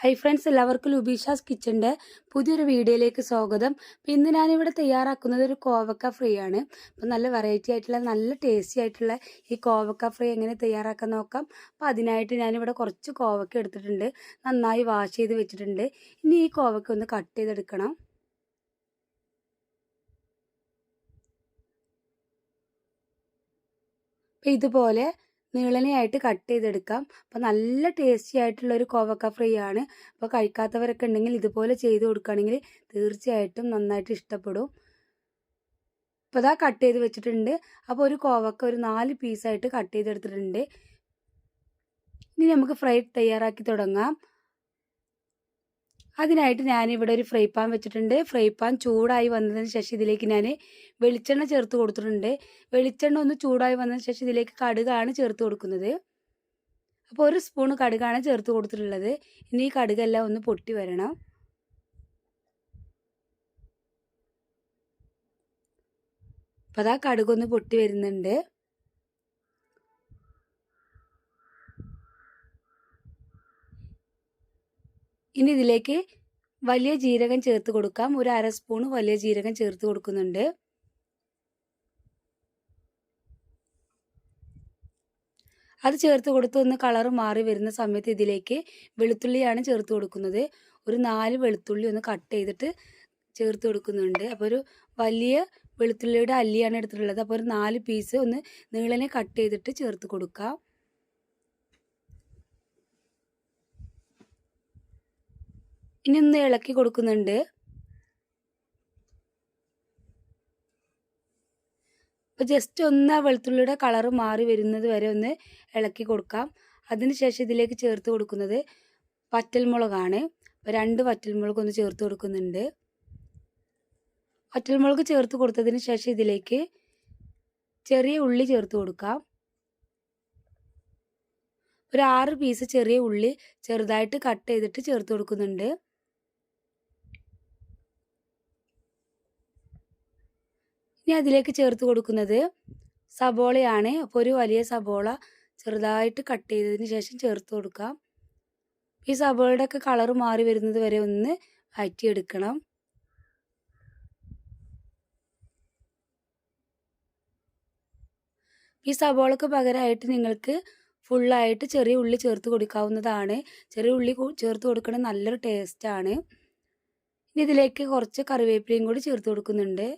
Hi friends എല്ലാവർക്കും ലുബീഷാസ് കിച്ചന്റെ പുതിയൊരു വീഡിയോയിലേക്ക് സ്വാഗതം. അപ്പം ഇന്ന് ഞാനിവിടെ തയ്യാറാക്കുന്നത് ഒരു കോവക്ക ഫ്രൈ ആണ്. അപ്പം നല്ല വെറൈറ്റി ആയിട്ടുള്ള നല്ല ടേസ്റ്റി ആയിട്ടുള്ള ഈ കോവക്ക ഫ്രൈ എങ്ങനെ തയ്യാറാക്കാൻ നോക്കാം. അപ്പം അതിനായിട്ട് ഞാനിവിടെ കുറച്ച് കോവക്ക എടുത്തിട്ടുണ്ട്. നന്നായി വാഷ് ചെയ്ത് വെച്ചിട്ടുണ്ട്. ഇനി ഈ കോവക്ക ഒന്ന് കട്ട് ചെയ്തെടുക്കണം. ഇതുപോലെ നീളനെയായിട്ട് കട്ട് ചെയ്തെടുക്കാം. അപ്പോൾ നല്ല ടേസ്റ്റി ആയിട്ടുള്ള ഒരു കോവക്ക ഫ്രൈ ആണ്. അപ്പോൾ കഴിക്കാത്തവരൊക്കെ ഉണ്ടെങ്കിൽ ഇതുപോലെ ചെയ്ത് കൊടുക്കുകയാണെങ്കിൽ തീർച്ചയായിട്ടും നന്നായിട്ട് ഇഷ്ടപ്പെടും. അപ്പോൾ അതാ കട്ട് ചെയ്ത് വെച്ചിട്ടുണ്ട്. അപ്പോൾ ഒരു കോവക്ക ഒരു നാല് പീസായിട്ട് കട്ട് ചെയ്തെടുത്തിട്ടുണ്ട്. ഇനി നമുക്ക് ഫ്രൈ തയ്യാറാക്കി തുടങ്ങാം. അതിനായിട്ട് ഞാനിവിടെ ഒരു ഫ്രൈ പാൻ വെച്ചിട്ടുണ്ട്. ഫ്രൈ പാൻ ചൂടായി വന്നതിന് ശേഷം ഇതിലേക്ക് ഞാൻ വെളിച്ചെണ്ണ ചേർത്ത് കൊടുത്തിട്ടുണ്ട്. വെളിച്ചെണ്ണ ഒന്ന് ചൂടായി വന്നതിന് ശേഷം ഇതിലേക്ക് കടുകാണ് ചേർത്ത് കൊടുക്കുന്നത്. അപ്പോൾ ഒരു സ്പൂൺ കടുകാണ് ചേർത്ത് കൊടുത്തിട്ടുള്ളത്. ഇനി ഈ കടുകെല്ലാം ഒന്ന് പൊട്ടി വരണം. അപ്പോൾ അതാ കടുകൊന്ന് പൊട്ടി വരുന്നുണ്ട്. ഇനി ഇതിലേക്ക് വലിയ ജീരകം ചേർത്ത് കൊടുക്കാം. ഒരു അര സ്പൂൺ വലിയ ജീരകം ചേർത്ത് കൊടുക്കുന്നുണ്ട്. അത് ചേർത്ത് കൊടുത്ത് ഒന്ന് കളർ മാറി വരുന്ന സമയത്ത് ഇതിലേക്ക് വെളുത്തുള്ളിയാണ് ചേർത്ത് കൊടുക്കുന്നത്. ഒരു നാല് വെളുത്തുള്ളി ഒന്ന് കട്ട് ചെയ്തിട്ട് ചേർത്ത് കൊടുക്കുന്നുണ്ട്. അപ്പോൾ ഒരു വലിയ വെളുത്തുള്ളിയുടെ അല്ലിയാണ് എടുത്തിട്ടുള്ളത്. അപ്പോൾ ഒരു നാല് പീസ് ഒന്ന് നീളനെ കട്ട് ചെയ്തിട്ട് ചേർത്ത് കൊടുക്കാം. ഇനി ഒന്ന് ഇളക്കി കൊടുക്കുന്നുണ്ട്. അപ്പോൾ ജസ്റ്റ് ഒന്ന് ആ വെളുത്തുള്ളിയുടെ കളർ മാറി വരുന്നത് വരെ ഒന്ന് ഇളക്കി കൊടുക്കാം. അതിനുശേഷം ഇതിലേക്ക് ചേർത്ത് കൊടുക്കുന്നത് വറ്റൽമുളകാണ്. അപ്പോൾ രണ്ട് വറ്റൽമുളക് ഒന്ന് ചേർത്ത് കൊടുക്കുന്നുണ്ട്. വറ്റൽമുളക് ചേർത്ത് കൊടുത്തതിന് ശേഷം ഇതിലേക്ക് ചെറിയ ഉള്ളി ചേർത്ത് കൊടുക്കാം. ഒരു ആറ് പീസ് ചെറിയ ഉള്ളി ചെറുതായിട്ട് കട്ട് ചെയ്തിട്ട് ചേർത്ത് കൊടുക്കുന്നുണ്ട്. ഇനി അതിലേക്ക് ചേർത്ത് കൊടുക്കുന്നത് സബോളയാണ്. അപ്പോൾ ഒരു വലിയ സബോള ചെറുതായിട്ട് കട്ട് ചെയ്തതിന് ശേഷം ചേർത്ത് കൊടുക്കാം ഈ സബോളയുടെ ഒക്കെ കളർ മാറി വരുന്നത് വരെ ഒന്ന് വഴറ്റിയെടുക്കണം. ഈ സബോളക്ക് പകരമായിട്ട് നിങ്ങൾക്ക് ഫുള്ളായിട്ട് ചെറിയ ഉള്ളി ചേർത്ത് കൊടുക്കാവുന്നതാണ്. ചെറിയ ഉള്ളി ചേർത്ത് കൊടുക്കണത് നല്ലൊരു ടേസ്റ്റാണ് ഇനി ഇതിലേക്ക് കുറച്ച് കറിവേപ്പിലയും കൂടി ചേർത്ത് കൊടുക്കുന്നുണ്ട്.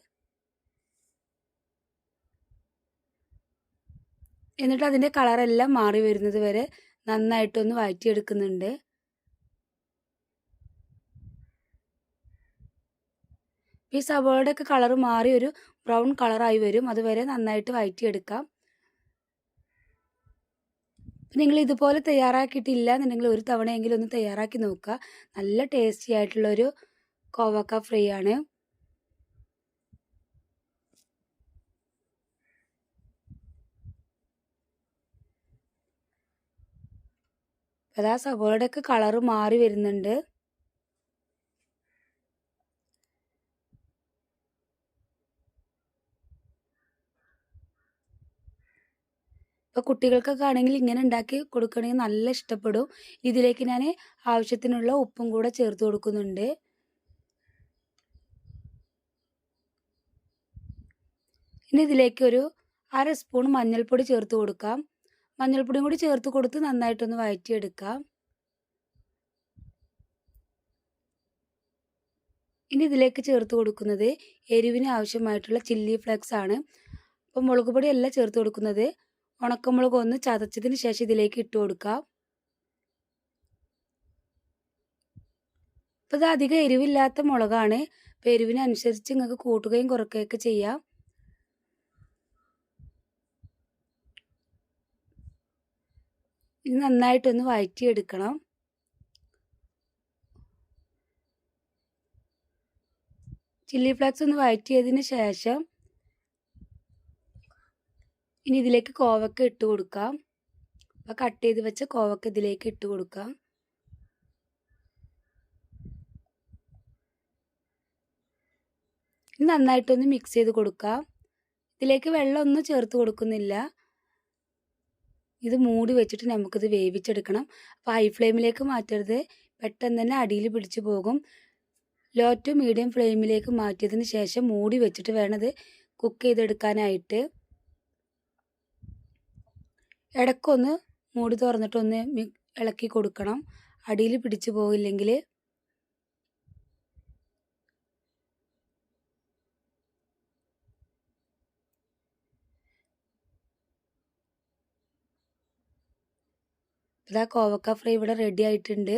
എന്നിട്ട് അതിന്റെ കളറെല്ലാം മാറി വരുന്നത് വരെ നന്നായിട്ടൊന്ന് വഴറ്റിയെടുക്കുന്നുണ്ട്. ഈ സവോളയുടെ ഒക്കെ കളർ മാറി ഒരു ബ്രൗൺ കളറായി വരും. അതുവരെ നന്നായിട്ട് വഴറ്റിയെടുക്കാം. നിങ്ങൾ ഇതുപോലെ തയ്യാറാക്കിയിട്ടില്ല എന്നുണ്ടെങ്കിൽ ഒരു തവണയെങ്കിലും ഒന്ന് തയ്യാറാക്കി നോക്കുക. നല്ല ടേസ്റ്റി ആയിട്ടുള്ളൊരു കോവക്ക ഫ്രൈ ആണ്. അതാ സവോളയുടെ ഒക്കെ കളറ് മാറി വരുന്നുണ്ട്. ഇപ്പോൾ കുട്ടികൾക്കൊക്കെ ആണെങ്കിൽ ഇങ്ങനെ ഉണ്ടാക്കി കൊടുക്കണമെങ്കിൽ നല്ല ഇഷ്ടപ്പെടും. ഇതിലേക്ക് ഞാൻ ആവശ്യത്തിനുള്ള ഉപ്പും കൂടെ ചേർത്ത് കൊടുക്കുന്നുണ്ട്. ഇനി ഇതിലേക്ക് ഒരു അര സ്പൂൺ മഞ്ഞൾപ്പൊടി ചേർത്ത് കൊടുക്കാം. മഞ്ഞൾപ്പൊടിയും കൂടി ചേർത്ത് കൊടുത്ത് നന്നായിട്ടൊന്ന് വഴറ്റിയെടുക്കാം. ഇനി ഇതിലേക്ക് ചേർത്ത് കൊടുക്കുന്നത് എരിവിന് ആവശ്യമായിട്ടുള്ള ചില്ലി ഫ്ലേക്സ് ആണ്. അപ്പോൾ മുളക് പൊടിയല്ല ചേർത്ത് കൊടുക്കുന്നത്. ഉണക്കമുളക് ഒന്ന് ചതച്ചതിന് ശേഷം ഇതിലേക്ക് ഇട്ട് കൊടുക്കാം. അപ്പോൾ ഇത് അധികം എരിവില്ലാത്ത മുളകാണ്. അപ്പോൾ എരിവിനനുസരിച്ച് നിങ്ങൾക്ക് കൂട്ടുകയും കുറയ്ക്കുകയൊക്കെ ചെയ്യാം. ഇത് നന്നായിട്ടൊന്ന് വഴറ്റിയെടുക്കണം ചില്ലി ഫ്ലേക്സ് ഒന്ന് വഴറ്റിയതിന് ശേഷം ഇനി ഇതിലേക്ക് കോവക്ക ഇട്ട് കൊടുക്കാം. അപ്പോൾ കട്ട് ചെയ്ത് വെച്ച കോവക്ക ഇതിലേക്ക് ഇട്ട് കൊടുക്കാം. നന്നായിട്ടൊന്ന് മിക്സ് ചെയ്ത് കൊടുക്കാം. ഇതിലേക്ക് വെള്ളമൊന്നും ചേർത്ത് കൊടുക്കുന്നില്ല. ഇത് മൂടി വെച്ചിട്ട് നമുക്കിത് വേവിച്ചെടുക്കണം. അപ്പോൾ ഹൈ ഫ്ലെയിമിലേക്ക് മാറ്റരുത്. പെട്ടെന്ന് തന്നെ അടിയിൽ പിടിച്ചു പോകും. ലോ ടു മീഡിയം ഫ്ലെയിമിലേക്ക് മാറ്റിയതിന് ശേഷം മൂടി വെച്ചിട്ട് വേണത് കുക്ക് ചെയ്തെടുക്കാനായിട്ട്. ഇടയ്ക്കൊന്ന് മൂടി തുറന്നിട്ടൊന്ന് ഇളക്കി കൊടുക്കണം. അടിയിൽ പിടിച്ചു പോയില്ലെങ്കിൽ ഇതാ കോവക്ക ഫ്രൈ ഇവിടെ റെഡി ആയിട്ടുണ്ട്.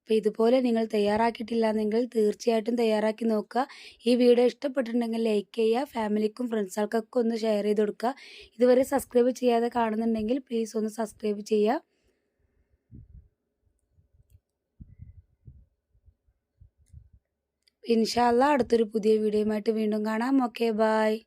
അപ്പോൾ ഇതുപോലെ നിങ്ങൾ തയ്യാറാക്കിയിട്ടില്ല എന്നെങ്കിൽ തീർച്ചയായിട്ടും തയ്യാറാക്കി നോക്കുക. ഈ വീഡിയോ ഇഷ്ടപ്പെട്ടിട്ടുണ്ടെങ്കിൽ ലൈക്ക് ചെയ്യുക ഫാമിലിക്കും ഫ്രണ്ട്സുകൾക്കൊക്കെ ഒന്ന് ഷെയർ ചെയ്ത് കൊടുക്കുക. ഇതുവരെ സബ്സ്ക്രൈബ് ചെയ്യാതെ കാണുന്നുണ്ടെങ്കിൽ പ്ലീസ് ഒന്ന് സബ്സ്ക്രൈബ് ചെയ്യുക. ഇൻഷാല്ല അടുത്തൊരു പുതിയ വീഡിയോയുമായിട്ട് വീണ്ടും കാണാം. Okay bye